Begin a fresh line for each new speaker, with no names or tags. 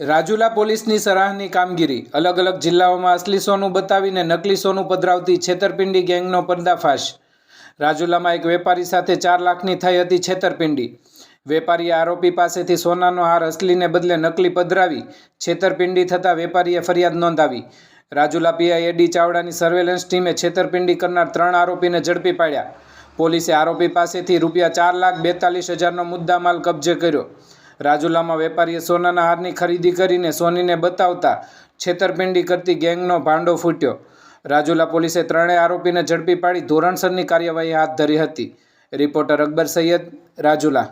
રાજુલા પોલીસની સરાહની કામગીરી અલગ અલગ જિલ્લાઓમાં અસલી સોનું બતાવીને નકલી સોનું પધરાવતી છેતરપિંડી ગેંગનો પર્દાફાશ. રાજુલામાં એક વેપારી સાથે ચાર લાખની થઈ હતી છેતરપિંડી. વેપારીએ આરોપી પાસેથી સોનાનો હાર અસલીને બદલે નકલી પધરાવી છેતરપિંડી થતાં વેપારીએ ફરિયાદ નોંધાવી. રાજુલા પીઆઈ એડી ચાવડાની સર્વેલન્સ ટીમે છેતરપિંડી કરનાર ત્રણ આરોપીને ઝડપી પાડ્યા. પોલીસે આરોપી પાસેથી રૂપિયા ચાર લાખ બેતાલીસ હજારનો મુદ્દામાલ કબજે કર્યો. રાજુલામાં વેપારીએ સોનાના હારની ખરીદી કરીને સોનીને બતાવતા છેતરપિંડી કરતી ગેંગનો ભાંડો ફૂટ્યો. રાજુલા પોલીસે ત્રણેય આરોપીને ઝડપી પાડી ધોરણસરની કાર્યવાહી હાથ ધરી હતી. રિપોર્ટર અકબર સૈયદ રાજુલા.